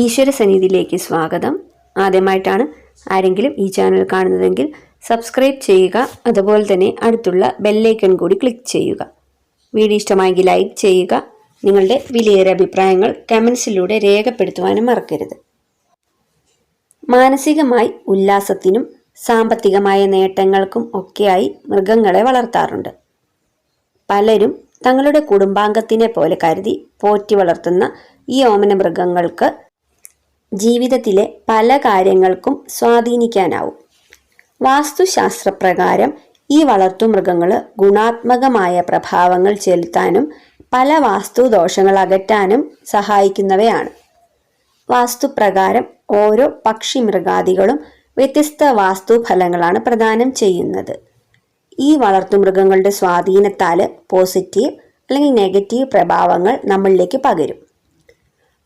ഈശ്വര സന്നിധിയിലേക്ക് സ്വാഗതം. ആദ്യമായിട്ടാണ് ആരെങ്കിലും ഈ ചാനൽ കാണുന്നതെങ്കിൽ സബ്സ്ക്രൈബ് ചെയ്യുക അതുപോലെ തന്നെ അടുത്തുള്ള ബെല്ലൈക്കൺ കൂടി ക്ലിക്ക് ചെയ്യുക. വീഡിയോ ഇഷ്ടമായെങ്കിൽ ലൈക്ക് ചെയ്യുക നിങ്ങളുടെ വിലയേറിയ അഭിപ്രായങ്ങൾ കമൻസിലൂടെ രേഖപ്പെടുത്തുവാനും മറക്കരുത്. മാനസികമായി ഉല്ലാസത്തിനും സാമ്പത്തികമായ നേട്ടങ്ങൾക്കും ഒക്കെയായി മൃഗങ്ങളെ വളർത്താറുണ്ട്. പലരും തങ്ങളുടെ കുടുംബാംഗത്തിനെ പോലെ കരുതി പോറ്റി വളർത്തുന്ന ഈ ഓമന മൃഗങ്ങൾക്ക് ജീവിതത്തിലെ പല കാര്യങ്ങൾക്കും സ്വാധീനിക്കാനാവും. വാസ്തുശാസ്ത്രപ്രകാരം ഈ വളർത്തുമൃഗങ്ങൾ ഗുണാത്മകമായ പ്രഭാവങ്ങൾ ചെലുത്താനും പല വാസ്തുദോഷങ്ങൾ അകറ്റാനും സഹായിക്കുന്നവയാണ്. വാസ്തുപ്രകാരം ഓരോ പക്ഷി മൃഗാദികളും വ്യത്യസ്ത വാസ്തുഫലങ്ങളാണ് പ്രദാനം ചെയ്യുന്നത്. ഈ വളർത്തുമൃഗങ്ങളുടെ സ്വാധീനത്താൽ പോസിറ്റീവ് അല്ലെങ്കിൽ നെഗറ്റീവ് പ്രഭാവങ്ങൾ നമ്മളിലേക്ക് പകരും.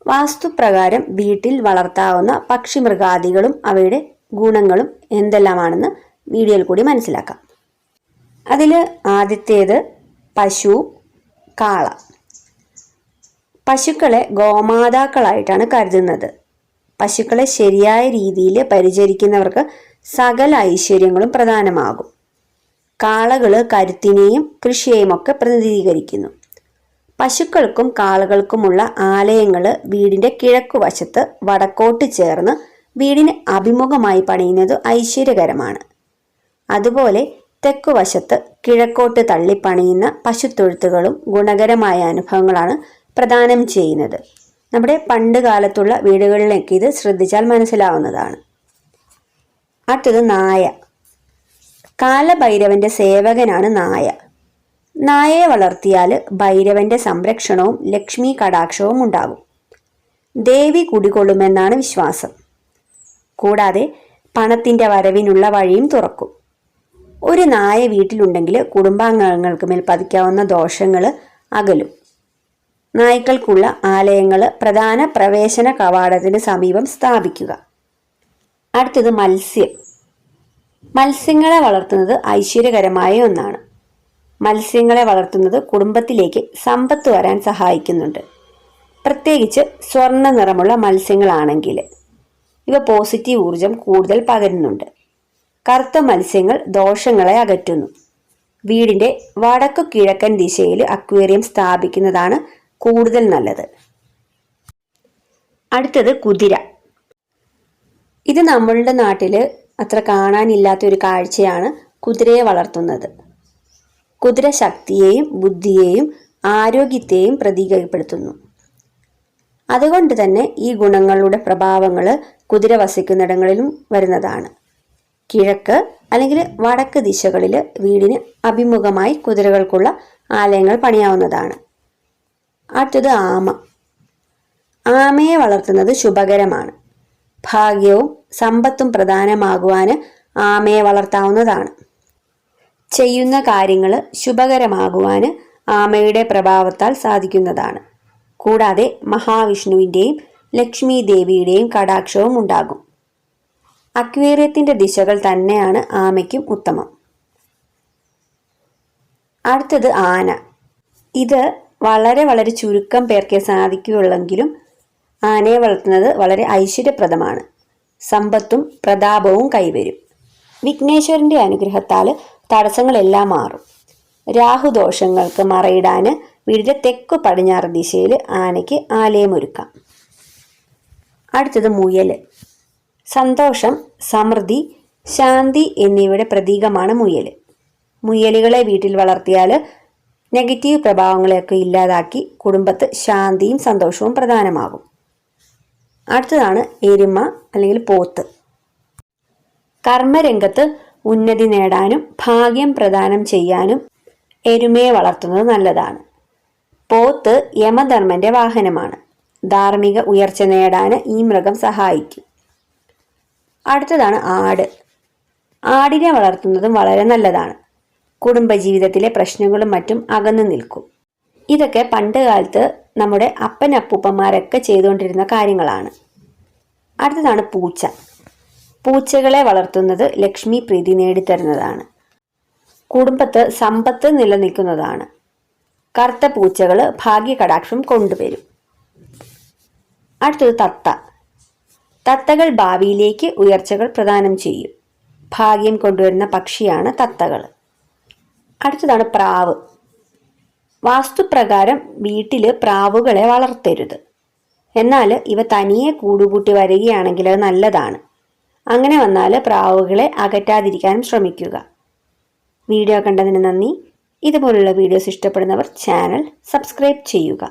വാസ്തുപ്രകാരം വീട്ടിൽ വളർത്താവുന്ന പക്ഷിമൃഗാദികളും അവയുടെ ഗുണങ്ങളും എന്തെല്ലാമാണെന്ന് വീഡിയോയിൽ കൂടി മനസ്സിലാക്കാം. അതിൽ ആദ്യത്തേത് പശു കാള. പശുക്കളെ ഗോമാതാക്കളായിട്ടാണ് കരുതുന്നത്. പശുക്കളെ ശരിയായ രീതിയിൽ പരിചരിക്കുന്നവർക്ക് സകല ഐശ്വര്യങ്ങളും പ്രധാനമാകും. കാളകൾ കരുത്തിനെയും കൃഷിയെയും ഒക്കെ പ്രതിനിധീകരിക്കുന്നു. പശുക്കൾക്കും കാളകൾക്കുമുള്ള ആലയങ്ങൾ വീടിന്റെ കിഴക്കുവശത്ത് വടക്കോട്ട് ചേർന്ന് വീടിന് അഭിമുഖമായി പണിയുന്നത് ഐശ്വര്യകരമാണ്. അതുപോലെ തെക്കുവശത്ത് കിഴക്കോട്ട് തള്ളി പണിയുന്ന പശുത്തൊഴുത്തുകളും ഗുണകരമായ അനുഭവങ്ങളാണ് പ്രദാനം ചെയ്യുന്നത്. നമ്മുടെ പണ്ട് കാലത്തുള്ള വീടുകളിലേക്ക് ഇത് ശ്രദ്ധിച്ചാൽ മനസ്സിലാവുന്നതാണ്. അടുത്തത് നായ. കാലഭൈരവന്റെ സേവകനാണ് നായ. നായയെ വളർത്തിയാൽ ഭൈരവന്റെ സംരക്ഷണവും ലക്ഷ്മി കടാക്ഷവും ഉണ്ടാകും. ദേവി കുടികൊള്ളുമെന്നാണ് വിശ്വാസം. കൂടാതെ പണത്തിന്റെ വരവിനുള്ള വഴിയും തുറക്കും. ഒരു നായ വീട്ടിലുണ്ടെങ്കിൽ കുടുംബാംഗങ്ങൾക്ക് മേൽ പതിക്കാവുന്ന ദോഷങ്ങൾ അകലും. നായ്ക്കൾക്കുള്ള ആലയങ്ങൾ പ്രധാന പ്രവേശന കവാടത്തിന് സമീപം സ്ഥാപിക്കുക. അടുത്തത് മത്സ്യം. മത്സ്യങ്ങളെ വളർത്തുന്നത് ഐശ്വര്യകരമായ ഒന്നാണ്. മത്സ്യങ്ങളെ വളർത്തുന്നത് കുടുംബത്തിലേക്ക് സമ്പത്ത് വരാൻ സഹായിക്കുന്നുണ്ട്. പ്രത്യേകിച്ച് സ്വർണ നിറമുള്ള മത്സ്യങ്ങളാണെങ്കിൽ ഇവ പോസിറ്റീവ് ഊർജം കൂടുതൽ പകരുന്നുണ്ട്. കറുത്ത മത്സ്യങ്ങൾ ദോഷങ്ങളെ അകറ്റുന്നു. വീടിന്റെ വടക്കു കിഴക്കൻ ദിശയിൽ അക്വേറിയം സ്ഥാപിക്കുന്നതാണ് കൂടുതൽ നല്ലത്. അടുത്തത് കുതിര. ഇത് നമ്മളുടെ നാട്ടിൽ അത്ര കാണാനില്ലാത്ത ഒരു കാഴ്ചയാണ് കുതിരയെ വളർത്തുന്നത്. കുതിര ശക്തിയെയും ബുദ്ധിയെയും ആരോഗ്യത്തെയും പ്രതീകപ്പെടുത്തുന്നു. അതുകൊണ്ട് തന്നെ ഈ ഗുണങ്ങളുടെ പ്രഭാവങ്ങൾ കുതിര വസിക്കുന്നിടങ്ങളിലും വരുന്നതാണ്. കിഴക്ക് അല്ലെങ്കിൽ വടക്ക് ദിശകളിൽ വീടിന് അഭിമുഖമായി കുതിരകൾക്കുള്ള ആലയങ്ങൾ പണിയാവുന്നതാണ്. അടുത്തത് ആമ. ആമയെ വളർത്തുന്നത് ശുഭകരമാണ്. ഭാഗ്യവും സമ്പത്തും പ്രധാനമാകുവാന് ആമയെ വളർത്താവുന്നതാണ്. ചെയ്യുന്ന കാര്യങ്ങൾ ശുഭകരമാകുവാന് ആമയുടെ പ്രഭാവത്താൽ സാധിക്കുന്നതാണ്. കൂടാതെ മഹാവിഷ്ണുവിന്റെയും ലക്ഷ്മി ദേവിയുടെയും കടാക്ഷവും ഉണ്ടാകും. അക്വേറിയത്തിന്റെ ദിശകൾ തന്നെയാണ് ആമയ്ക്കും ഉത്തമം. അടുത്തത് ആന. ഇത് വളരെ വളരെ ചുരുക്കം പേർക്കേ സാധിക്കുകയുള്ളെങ്കിലും ആനയെ വളർത്തുന്നത് വളരെ ഐശ്വര്യപ്രദമാണ്. സമ്പത്തും പ്രതാപവും കൈവരും. വിഘ്നേശ്വരന്റെ അനുഗ്രഹത്താൽ തടസ്സങ്ങളെല്ലാം മാറും. രാഹുദോഷങ്ങൾക്ക് മറയിടാൻ വീടിന്റെ തെക്കു പടിഞ്ഞാറ് ദിശയിൽ ആനയ്ക്ക് ആലയമൊരുക്കാം. അടുത്തത് മുയൽ സന്തോഷം സമൃദ്ധി ശാന്തി എന്നിവയുടെ പ്രതീകമാണ് മുയൽ മുയലുകളെ വീട്ടിൽ വളർത്തിയാൽ നെഗറ്റീവ് പ്രഭാവങ്ങളെയൊക്കെ ഇല്ലാതാക്കി കുടുംബത്ത് ശാന്തിയും സന്തോഷവും പ്രധാനമാകും. അടുത്തതാണ് എരുമ അല്ലെങ്കിൽ പോത്ത്. കർമ്മരംഗത്ത് ഉന്നതി നേടാനും ഭാഗ്യം പ്രദാനം ചെയ്യാനും എരുമയെ വളർത്തുന്നത് നല്ലതാണ്. പോത്ത് യമധർമ്മന്റെ വാഹനമാണ്. ധാർമ്മിക ഉയർച്ച നേടാൻ ഈ മൃഗം സഹായിക്കും. അടുത്തതാണ് ആട്. ആടിനെ വളർത്തുന്നതും വളരെ നല്ലതാണ്. കുടുംബജീവിതത്തിലെ പ്രശ്നങ്ങളും മറ്റും അകന്നു നിൽക്കും. ഇതൊക്കെ പണ്ട് കാലത്ത് നമ്മുടെ അപ്പൻ അപ്പൂപ്പന്മാരൊക്കെ ചെയ്തുകൊണ്ടിരുന്ന കാര്യങ്ങളാണ്. അടുത്തതാണ് പൂച്ച. പൂച്ചകളെ വളർത്തുന്നത് ലക്ഷ്മി പ്രീതി നേടിത്തരുന്നതാണ്. കുടുംബത്ത് സമ്പത്ത് നിലനിൽക്കുന്നതാണ്. കറുത്ത പൂച്ചകൾ ഭാഗ്യകടാക്ഷം കൊണ്ടുവരും. അടുത്തത് തത്ത. തത്തകൾ ഭാവിയിലേക്ക് ഉയർച്ചകൾ പ്രദാനം ചെയ്യും. ഭാഗ്യം കൊണ്ടുവരുന്ന പക്ഷിയാണ് തത്തകൾ അടുത്തതാണ് പ്രാവ്. വാസ്തുപ്രകാരം വീട്ടിൽ പ്രാവുകളെ വളർത്തരുത്. എന്നാൽ ഇവ തനിയെ കൂടുകൂട്ടി വരികയാണെങ്കിൽ അത് നല്ലതാണ്. അങ്ങനെ വന്നാൽ പ്രാവുകളെ അകറ്റാതിരിക്കാനും ശ്രമിക്കുക. വീഡിയോ കണ്ടതിന് നന്ദി. ഇതുപോലുള്ള വീഡിയോസ് ഇഷ്ടപ്പെടുന്നവർ ചാനൽ സബ്സ്ക്രൈബ് ചെയ്യുക.